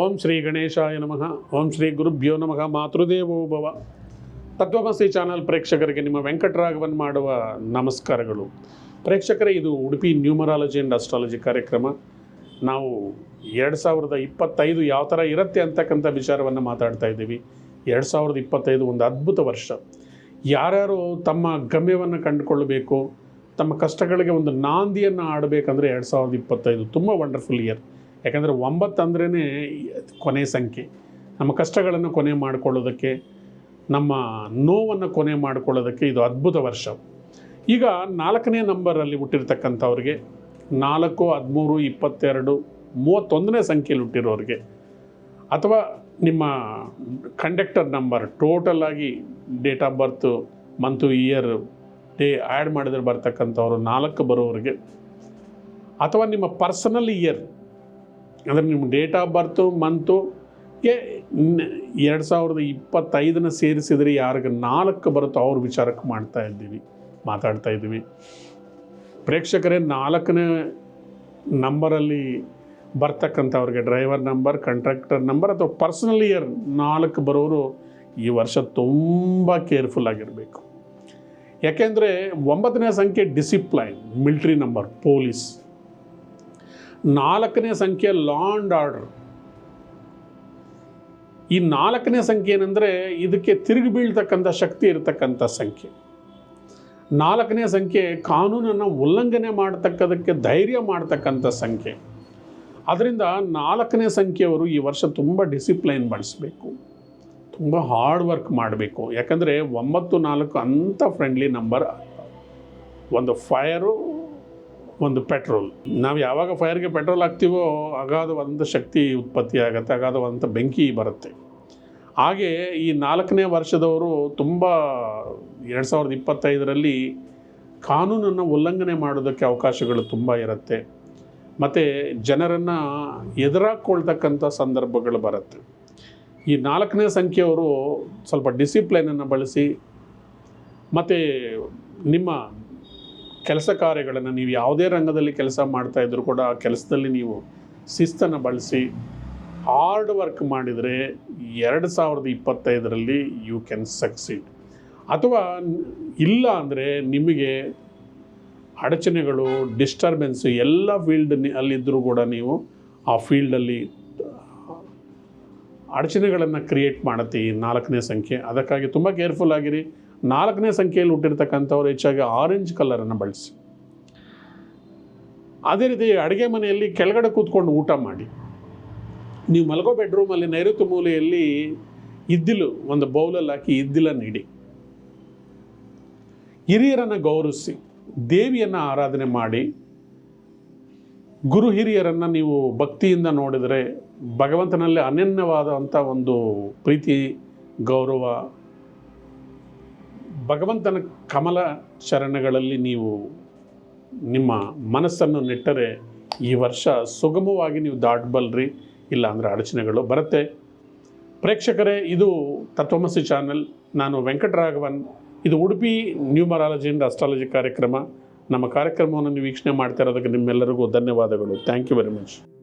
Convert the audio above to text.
ಓಂ ಶ್ರೀ ಗಣೇಶಾಯ ನಮಃ. ಓಂ ಶ್ರೀ ಗುರುಭ್ಯೋ ನಮಃ. ಮಾತೃದೇವೋ ಭವ. ತತ್ವಮಸಿ ಚಾನಲ್ ಪ್ರೇಕ್ಷಕರಿಗೆ ನಿಮ್ಮ ವೆಂಕಟರಾಘವನ್ ಮಾಡುವ ನಮಸ್ಕಾರಗಳು. ಪ್ರೇಕ್ಷಕರೇ, ಇದು ಉಡುಪಿ ನ್ಯೂಮರಾಲಜಿ ಆ್ಯಂಡ್ ಅಸ್ಟ್ರಾಲಜಿ ಕಾರ್ಯಕ್ರಮ. ನಾವು ಎರಡು ಸಾವಿರದ ಇಪ್ಪತ್ತೈದು ಯಾವ ಥರ ಇರುತ್ತೆ ಅಂತಕ್ಕಂಥ ವಿಚಾರವನ್ನು ಮಾತಾಡ್ತಾ ಇದ್ದೀವಿ. ಎರಡು ಸಾವಿರದ ಇಪ್ಪತ್ತೈದು ಒಂದು ಅದ್ಭುತ ವರ್ಷ. ಯಾರ್ಯಾರು ತಮ್ಮ ಗಮ್ಯವನ್ನು ಕಂಡುಕೊಳ್ಳಬೇಕು, ತಮ್ಮ ಕಷ್ಟಗಳಿಗೆ ಒಂದು ನಾಂದಿಯನ್ನು ಆಡಬೇಕಂದ್ರೆ ಎರಡು ಸಾವಿರದ ಇಪ್ಪತ್ತೈದು ತುಂಬ ವಂಡರ್ಫುಲ್ ಇಯರ್ ಯಾಕಂದರೆ ಒಂಬತ್ತು ಅಂದ್ರೇ ಕೊನೆ ಸಂಖ್ಯೆ. ನಮ್ಮ ಕಷ್ಟಗಳನ್ನು ಕೊನೆ ಮಾಡಿಕೊಳ್ಳೋದಕ್ಕೆ, ನಮ್ಮ ನೋವನ್ನು ಕೊನೆ ಮಾಡಿಕೊಳ್ಳೋದಕ್ಕೆ ಇದು ಅದ್ಭುತ ವರ್ಷ. ಈಗ ನಾಲ್ಕನೇ ನಂಬರಲ್ಲಿ ಹುಟ್ಟಿರ್ತಕ್ಕಂಥವ್ರಿಗೆ, ನಾಲ್ಕು, ಹದಿಮೂರು, ಇಪ್ಪತ್ತೆರಡು, ಮೂವತ್ತೊಂದನೇ ಸಂಖ್ಯೆಯಲ್ಲಿ ಹುಟ್ಟಿರೋರಿಗೆ, ಅಥವಾ ನಿಮ್ಮ ಕಂಡಕ್ಟರ್ ನಂಬರ್ ಟೋಟಲ್ ಆಗಿ date of birth month year day add ಮಾಡಿದ್ರೆ ಬರ್ತಕ್ಕಂಥವ್ರು ನಾಲ್ಕು ಬರೋರಿಗೆ, ಅಥವಾ ನಿಮ್ಮ ಪರ್ಸನಲ್ ಇಯರ್ ಅಂದರೆ ನಿಮ್ಮ ಡೇಟ್ ಆಫ್ ಬರ್ತು ಮಂತುಗೆ ಎರಡು ಸಾವಿರದ ಇಪ್ಪತ್ತೈದನ್ನ ಸೇರಿಸಿದರೆ ಯಾರಿಗೆ ನಾಲ್ಕು ಬರುತ್ತೋ ಅವ್ರ ವಿಚಾರಕ್ಕೆ ಮಾಡ್ತಾ ಇದ್ದೀವಿ, ಮಾತಾಡ್ತಾ ಇದ್ದೀವಿ. ಪ್ರೇಕ್ಷಕರೇ, ನಾಲ್ಕನೇ ನಂಬರಲ್ಲಿ ಬರ್ತಕ್ಕಂಥವ್ರಿಗೆ ಡ್ರೈವರ್ ನಂಬರ್ ಕಂಟ್ರಾಕ್ಟರ್ ನಂಬರ್ ಅಥವಾ ಪರ್ಸನಲ್ ಇಯರ್ ನಾಲ್ಕು ಬರೋರು ಈ ವರ್ಷ ತುಂಬ ಕೇರ್ಫುಲ್ ಆಗಿರಬೇಕು. ಯಾಕೆಂದರೆ ಒಂಬತ್ತನೇ ಸಂಖ್ಯೆ ಡಿಸಿಪ್ಲೈನ್ ಮಿಲ್ಟ್ರಿ ನಂಬರ್ ಪೊಲೀಸ್ ನಾಲ್ಕನೇ ಸಂಖ್ಯೆ ಲಾಂಡ್ ಆರ್ಡರ್ ಈ ನಾಲ್ಕನೇ ಸಂಖ್ಯೆ ಏನಂದರೆ ಇದಕ್ಕೆ ತಿರುಗಿ ಬೀಳ್ತಕ್ಕಂಥ ಶಕ್ತಿ ಇರತಕ್ಕಂಥ ಸಂಖ್ಯೆ. ನಾಲ್ಕನೇ ಸಂಖ್ಯೆ ಕಾನೂನನ್ನು ಉಲ್ಲಂಘನೆ ಮಾಡ್ತಕ್ಕದಕ್ಕೆ ಧೈರ್ಯ ಮಾಡ್ತಕ್ಕಂಥ ಸಂಖ್ಯೆ. ಅದರಿಂದ ನಾಲ್ಕನೇ ಸಂಖ್ಯೆಯವರು ಈ ವರ್ಷ ತುಂಬ ಡಿಸಿಪ್ಲೈನ್ ಬಳಸಬೇಕು. ತುಂಬ ಹಾರ್ಡ್ ವರ್ಕ್ ಮಾಡಬೇಕು. ಯಾಕಂದರೆ ಒಂಬತ್ತು ನಾಲ್ಕು ಅಂಥ ಫ್ರೆಂಡ್ಲಿ ನಂಬರ್ ಒಂದು ಫೈರು ಒಂದು ಪೆಟ್ರೋಲ್. ನಾವು ಯಾವಾಗ ಫೈರ್ಗೆ ಪೆಟ್ರೋಲ್ ಹಾಕ್ತೀವೋ ಅಗಾಧವಾದಂಥ ಶಕ್ತಿ ಉತ್ಪತ್ತಿ ಆಗುತ್ತೆ, ಅಗಾಧವಾದಂಥ ಬೆಂಕಿ ಬರುತ್ತೆ. ಹಾಗೆ ಈ ನಾಲ್ಕನೇ ವರ್ಷದವರು ತುಂಬ ಎರಡು ಸಾವಿರದ ಇಪ್ಪತ್ತೈದರಲ್ಲಿ ಕಾನೂನನ್ನು ಉಲ್ಲಂಘನೆ ಮಾಡೋದಕ್ಕೆ ಅವಕಾಶಗಳು ತುಂಬ ಇರುತ್ತೆ. ಮತ್ತು ಜನರನ್ನು ಎದುರಾಕೊಳ್ತಕ್ಕಂಥ ಸಂದರ್ಭಗಳು ಬರುತ್ತೆ. ಈ ನಾಲ್ಕನೇ ಸಂಖ್ಯೆಯವರು ಸ್ವಲ್ಪ ಡಿಸಿಪ್ಲೈನನ್ನು ಬಳಸಿ, ಮತ್ತು ನಿಮ್ಮ ಕೆಲಸ ಕಾರ್ಯಗಳನ್ನು ನೀವು ಯಾವುದೇ ರಂಗದಲ್ಲಿ ಕೆಲಸ ಮಾಡ್ತಾ ಇದ್ದರೂ ಕೂಡ ಆ ಕೆಲಸದಲ್ಲಿ ನೀವು ಶಿಸ್ತನ್ನು ಬಳಸಿ ಹಾರ್ಡ್ ವರ್ಕ್ ಮಾಡಿದರೆ ಎರಡು ಸಾವಿರದ ಇಪ್ಪತ್ತೈದರಲ್ಲಿ ಯು ಕ್ಯಾನ್ ಸಕ್ಸೀಡ್ ಅಥವಾ ಇಲ್ಲ ಅಂದರೆ ನಿಮಗೆ ಅಡಚಣೆಗಳು ಡಿಸ್ಟರ್ಬೆನ್ಸು ಎಲ್ಲ ಫೀಲ್ಡ್ ಅಲ್ಲಿದ್ದರೂ ಕೂಡ ನೀವು ಆ ಫೀಲ್ಡಲ್ಲಿ ಅಡಚಣೆಗಳನ್ನು ಕ್ರಿಯೇಟ್ ಮಾಡುತ್ತೆ ಈ ನಾಲ್ಕನೇ ಸಂಖ್ಯೆ. ಅದಕ್ಕಾಗಿ ತುಂಬ ಕೇರ್ಫುಲ್ ಆಗಿರಿ. ನಾಲ್ಕನೇ ಸಂಖ್ಯೆಯಲ್ಲಿ ಹುಟ್ಟಿರ್ತಕ್ಕಂಥವ್ರು ಹೆಚ್ಚಾಗಿ ಆರೆಂಜ್ ಕಲರನ್ನು ಬಳಸಿ. ಅದೇ ರೀತಿ ಅಡುಗೆ ಮನೆಯಲ್ಲಿ ಕೆಳಗಡೆ ಕೂತ್ಕೊಂಡು ಊಟ ಮಾಡಿ. ನೀವು ಮಲಗೋ ಬೆಡ್ರೂಮಲ್ಲಿ ನೈಋತ್ಯ ಮೂಲೆಯಲ್ಲಿ ಇದ್ದಿಲು ಒಂದು ಬೌಲಲ್ಲಿ ಹಾಕಿ ಇದ್ದಿಲನ್ನು ಇಡಿ. ಹಿರಿಯರನ್ನು ಗೌರವಿಸಿ, ದೇವಿಯನ್ನು ಆರಾಧನೆ ಮಾಡಿ. ಗುರು ಹಿರಿಯರನ್ನು ನೀವು ಭಕ್ತಿಯಿಂದ ನೋಡಿದರೆ ಭಗವಂತನಲ್ಲಿ ಅನನ್ಯವಾದಂಥ ಒಂದು ಪ್ರೀತಿ, ಗೌರವ ಭಗವಂತನ ಕಮಲ ಶರಣಗಳಲ್ಲಿ ನೀವು ನಿಮ್ಮ ಮನಸ್ಸನ್ನು ನೆಟ್ಟರೆ ಈ ವರ್ಷ ಸುಗಮವಾಗಿ ನೀವು ದಾಟಬಲ್ರಿ ಇಲ್ಲ ಅಂದರೆ ಅಡಚಣೆಗಳು ಬರುತ್ತೆ. ಪ್ರೇಕ್ಷಕರೇ, ಇದು ತತ್ವಮಸಿ ಚಾನಲ್. ನಾನು ವೆಂಕಟರಾಘವನ್. ಇದು ಉಡುಪಿ ನ್ಯೂಮರಾಲಜಿ ಆ್ಯಂಡ್ ಅಸ್ಟ್ರಾಲಜಿ ಕಾರ್ಯಕ್ರಮ. ನಮ್ಮ ಕಾರ್ಯಕ್ರಮವನ್ನು ನೀವು ವೀಕ್ಷಣೆ ಮಾಡ್ತಾ ಇರೋದಕ್ಕೆ ನಿಮ್ಮೆಲ್ಲರಿಗೂ ಧನ್ಯವಾದಗಳು. Thank you very much